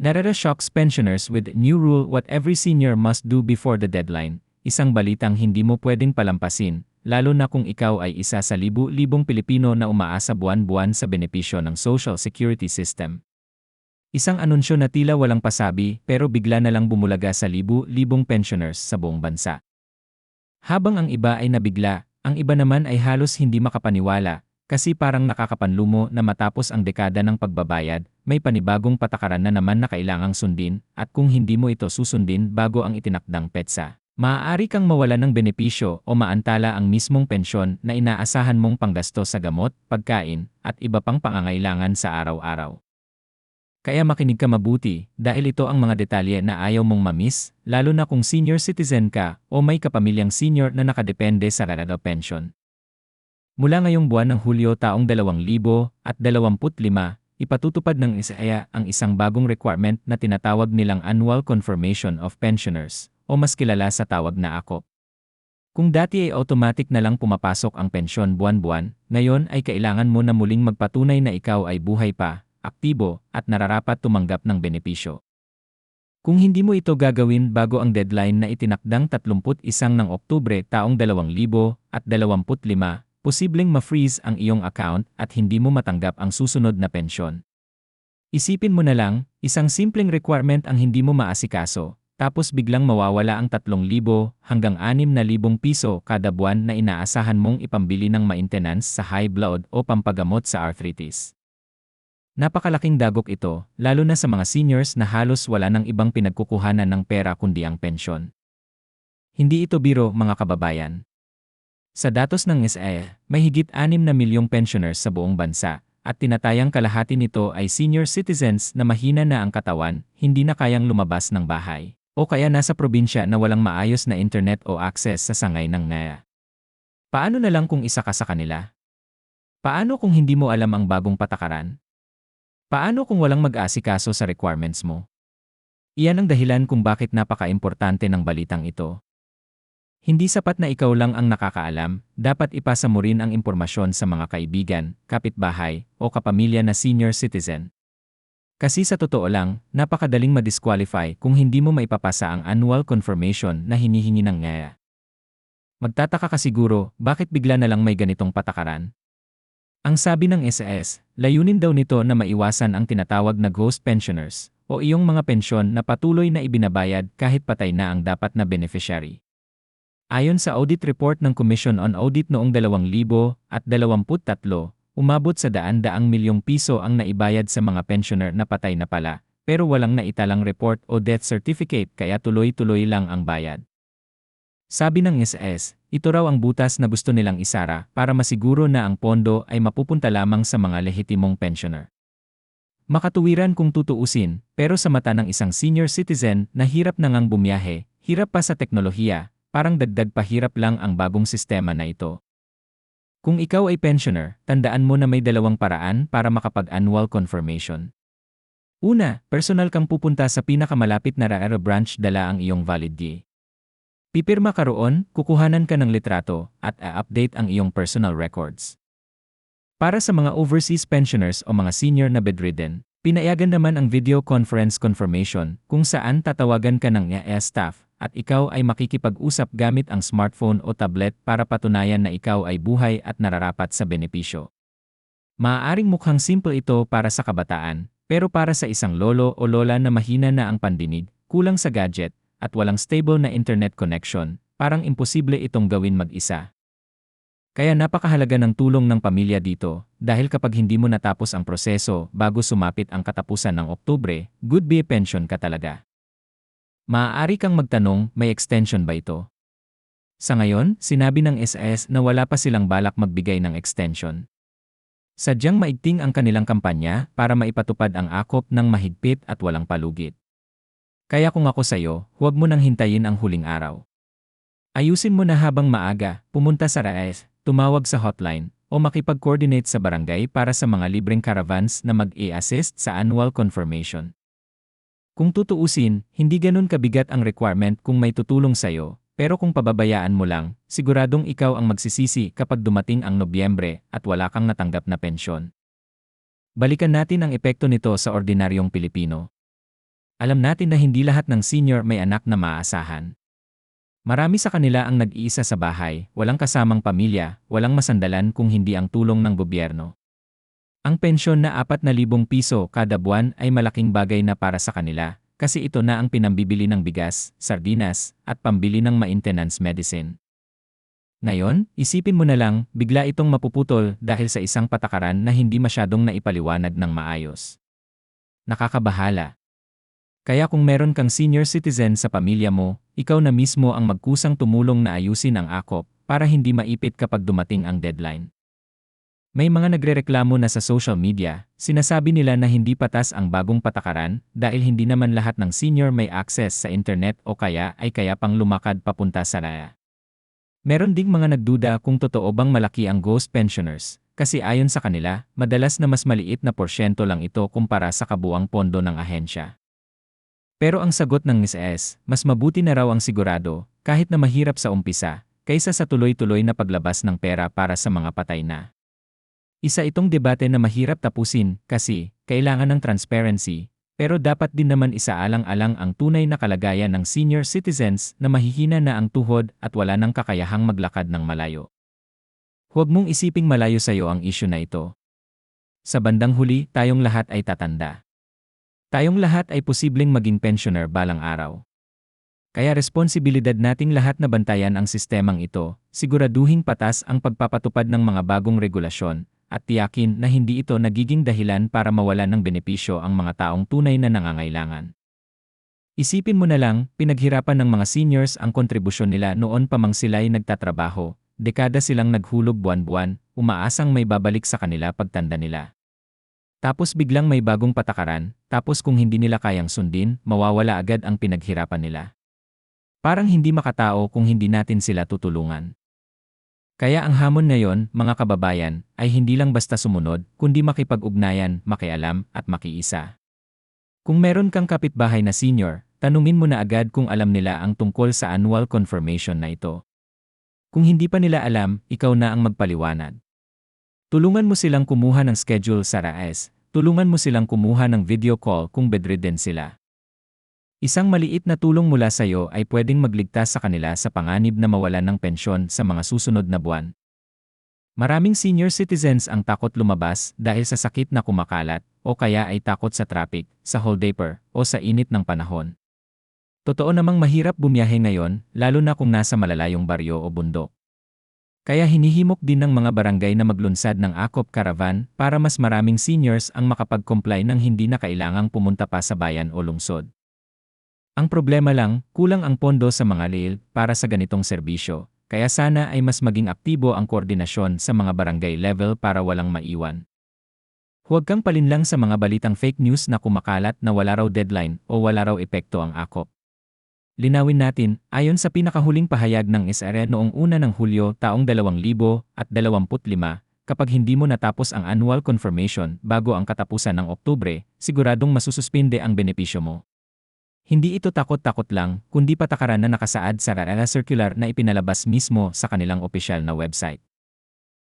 Narara shocks pensioners with new rule what every senior must do before the deadline, isang balitang hindi mo pwedeng palampasin, lalo na kung ikaw ay isa sa libu-libong Pilipino na umaasa buwan-buwan sa benepisyo ng Social Security System. Isang anunsyo na tila walang pasabi pero bigla na lang bumulaga sa libu-libong pensioners sa buong bansa. Habang ang iba ay nabigla, ang iba naman ay halos hindi makapaniwala kasi parang nakakapanlumo na matapos ang dekada ng pagbabayad, may panibagong patakaran na naman na kailangang sundin at kung hindi mo ito susundin bago ang itinakdang petsa, maaari kang mawala ng benepisyo o maantala ang mismong pensyon na inaasahan mong panggasto sa gamot, pagkain, at iba pang pangangailangan sa araw-araw. Kaya makinig ka mabuti dahil ito ang mga detalye na ayaw mong mamiss, lalo na kung senior citizen ka o may kapamilyang senior na nakadepende sa Rarado Pension. Mula ngayong buwan ng Hulyo taong 2025, ipatutupad ng ISAIA ang isang bagong requirement na tinatawag nilang Annual Confirmation of Pensioners o mas kilala sa tawag na AKOP. Kung dati ay automatic na lang pumapasok ang pensyon buwan-buwan, ngayon ay kailangan mo na muling magpatunay na ikaw ay buhay pa aktibo, at nararapat tumanggap ng benepisyo. Kung hindi mo ito gagawin bago ang deadline na itinakdang 31 ng Oktubre taong 2025, posibleng ma-freeze ang iyong account at hindi mo matanggap ang susunod na pensyon. Isipin mo na lang, isang simpleng requirement ang hindi mo maasikaso, tapos biglang mawawala ang 3,000 hanggang 6,000 piso kada buwan na inaasahan mong ipambili ng maintenance sa high blood o pampagamot sa arthritis. Napakalaking dagok ito, lalo na sa mga seniors na halos wala ng ibang pinagkukuhanan ng pera kundi ang pensyon. Hindi ito biro mga kababayan. Sa datos ng SA, may higit 6 na milyong pensioners sa buong bansa, at tinatayang kalahati nito ay senior citizens na mahina na ang katawan, hindi na kayang lumabas ng bahay, o kaya nasa probinsya na walang maayos na internet o access sa sangay ng NAYA. Paano na lang kung isa ka sa kanila? Paano kung hindi mo alam ang bagong patakaran? Paano kung walang mag-asikaso sa requirements mo? Iyan ang dahilan kung bakit napaka-importante ng balitang ito. Hindi sapat na ikaw lang ang nakakaalam, dapat ipasa mo rin ang impormasyon sa mga kaibigan, kapitbahay, o kapamilya na senior citizen. Kasi sa totoo lang, napakadaling ma-disqualify kung hindi mo maipapasa ang annual confirmation na hinihingi ng ngaya. Magtataka ka siguro, bakit bigla na lang may ganitong patakaran? Ang sabi ng SAS, layunin daw nito na maiwasan ang tinatawag na ghost pensioners o iyong mga pensyon na patuloy na ibinabayad kahit patay na ang dapat na beneficiary. Ayon sa audit report ng Commission on Audit noong 2023, umabot sa daan-daang milyong piso ang naibayad sa mga pensioner na patay na pala, pero walang naitalang report o death certificate kaya tuloy-tuloy lang ang bayad. Sabi ng SS, ito raw ang butas na gusto nilang isara para masiguro na ang pondo ay mapupunta lamang sa mga lehitimong pensioner. Makatuwiran kung tutuusin, pero sa mata ng isang senior citizen na hirap na ngang bumiyahe, hirap pa sa teknolohiya, parang dagdag pahirap lang ang bagong sistema na ito. Kung ikaw ay pensioner, tandaan mo na may dalawang paraan para makapag-annual confirmation. Una, personal kang pupunta sa pinakamalapit na RARA branch dala ang iyong valid D. Pipirma ka roon, kukuhanan ka ng litrato, at a-update ang iyong personal records. Para sa mga overseas pensioners o mga senior na bedridden, pinayagan naman ang video conference confirmation kung saan tatawagan ka ng EA staff at ikaw ay makikipag-usap gamit ang smartphone o tablet para patunayan na ikaw ay buhay at nararapat sa benepisyo. Maaaring mukhang simple ito para sa kabataan, pero para sa isang lolo o lola na mahina na ang pandinig, kulang sa gadget, at walang stable na internet connection, parang imposible itong gawin mag-isa. Kaya napakahalaga ng tulong ng pamilya dito, dahil kapag hindi mo natapos ang proseso bago sumapit ang katapusan ng Oktubre, good be pension ka talaga. Maaari kang magtanong, may extension ba ito? Sa ngayon, sinabi ng SS na wala pa silang balak magbigay ng extension. Sadyang maigting ang kanilang kampanya para maipatupad ang akop ng mahigpit at walang palugit. Kaya kung ako sa'yo, huwag mo nang hintayin ang huling araw. Ayusin mo na habang maaga, pumunta sa RAES, tumawag sa hotline, o makipag-coordinate sa barangay para sa mga libreng caravans na mag-i-assist sa annual confirmation. Kung tutuusin, hindi ganun kabigat ang requirement kung may tutulong sa'yo, pero kung pababayaan mo lang, siguradong ikaw ang magsisisi kapag dumating ang Nobyembre at wala kang natanggap na pensyon. Balikan natin ang epekto nito sa ordinaryong Pilipino. Alam natin na hindi lahat ng senior may anak na maaasahan. Marami sa kanila ang nag-iisa sa bahay, walang kasamang pamilya, walang masandalan kung hindi ang tulong ng gobyerno. Ang pensyon na 4,000 piso kada buwan ay malaking bagay na para sa kanila, kasi ito na ang pinambibili ng bigas, sardinas, at pambili ng maintenance medicine. Ngayon, isipin mo na lang, bigla itong mapuputol dahil sa isang patakaran na hindi masyadong naipaliwanag ng maayos. Nakakabahala. Kaya kung meron kang senior citizen sa pamilya mo, ikaw na mismo ang magkusang tumulong na ayusin ang akop para hindi maipit kapag dumating ang deadline. May mga nagrereklamo na sa social media, sinasabi nila na hindi patas ang bagong patakaran dahil hindi naman lahat ng senior may access sa internet o kaya ay kaya pang lumakad papunta sa raya. Meron ding mga nagduda kung totoo bang malaki ang ghost pensioners, kasi ayon sa kanila, madalas na mas maliit na porsyento lang ito kumpara sa kabuang pondo ng ahensya. Pero ang sagot ng Ms. S, mas mabuti na raw ang sigurado, kahit na mahirap sa umpisa, kaysa sa tuloy-tuloy na paglabas ng pera para sa mga patay na. Isa itong debate na mahirap tapusin kasi kailangan ng transparency, pero dapat din naman isaalang-alang ang tunay na kalagayan ng senior citizens na mahihina na ang tuhod at wala nang kakayahang maglakad ng malayo. Huwag mong isiping malayo sa iyo ang isyu na ito. Sa bandang huli, tayong lahat ay tatanda. Tayong lahat ay posibleng maging pensioner balang araw. Kaya responsibilidad nating lahat na bantayan ang sistemang ito, siguraduhing patas ang pagpapatupad ng mga bagong regulasyon, at tiyakin na hindi ito nagiging dahilan para mawalan ng benepisyo ang mga taong tunay na nangangailangan. Isipin mo na lang, pinaghirapan ng mga seniors ang kontribusyon nila noon pa mang sila'y nagtatrabaho, dekada silang naghulog buwan-buwan, umaasang may babalik sa kanila pagtanda nila. Tapos biglang may bagong patakaran, tapos kung hindi nila kayang sundin, mawawala agad ang pinaghirapan nila. Parang hindi makatao kung hindi natin sila tutulungan. Kaya ang hamon ngayon, mga kababayan, ay hindi lang basta sumunod, kundi makipag-ugnayan, makialam, at makiisa. Kung meron kang kapitbahay na senior, tanungin mo na agad kung alam nila ang tungkol sa annual confirmation na ito. Kung hindi pa nila alam, ikaw na ang magpaliwanag. Tulungan mo silang kumuha ng schedule sa RAES, tulungan mo silang kumuha ng video call kung bedridden sila. Isang maliit na tulong mula sa iyo ay pwedeng magligtas sa kanila sa panganib na mawalan ng pensyon sa mga susunod na buwan. Maraming senior citizens ang takot lumabas dahil sa sakit na kumakalat o kaya ay takot sa traffic, sa holdaper, o sa init ng panahon. Totoo namang mahirap bumiyahe ngayon, lalo na kung nasa malalayong baryo o bundok. Kaya hinihimok din ng mga barangay na maglunsad ng akop caravan para mas maraming seniors ang makapag-comply ng hindi na kailangang pumunta pa sa bayan o lungsod. Ang problema lang, kulang ang pondo sa mga LIL para sa ganitong serbisyo, kaya sana ay mas maging aktibo ang koordinasyon sa mga barangay level para walang maiwan. Huwag kang palinlang sa mga balitang fake news na kumakalat na wala raw deadline o wala raw epekto ang akop. Linawin natin, ayon sa pinakahuling pahayag ng SRE noong una ng Hulyo taong 2025, kapag hindi mo natapos ang annual confirmation bago ang katapusan ng Oktubre, siguradong masususpinde ang benepisyo mo. Hindi ito takot-takot lang, kundi patakaran na nakasaad sa RARA Circular na ipinalabas mismo sa kanilang opisyal na website.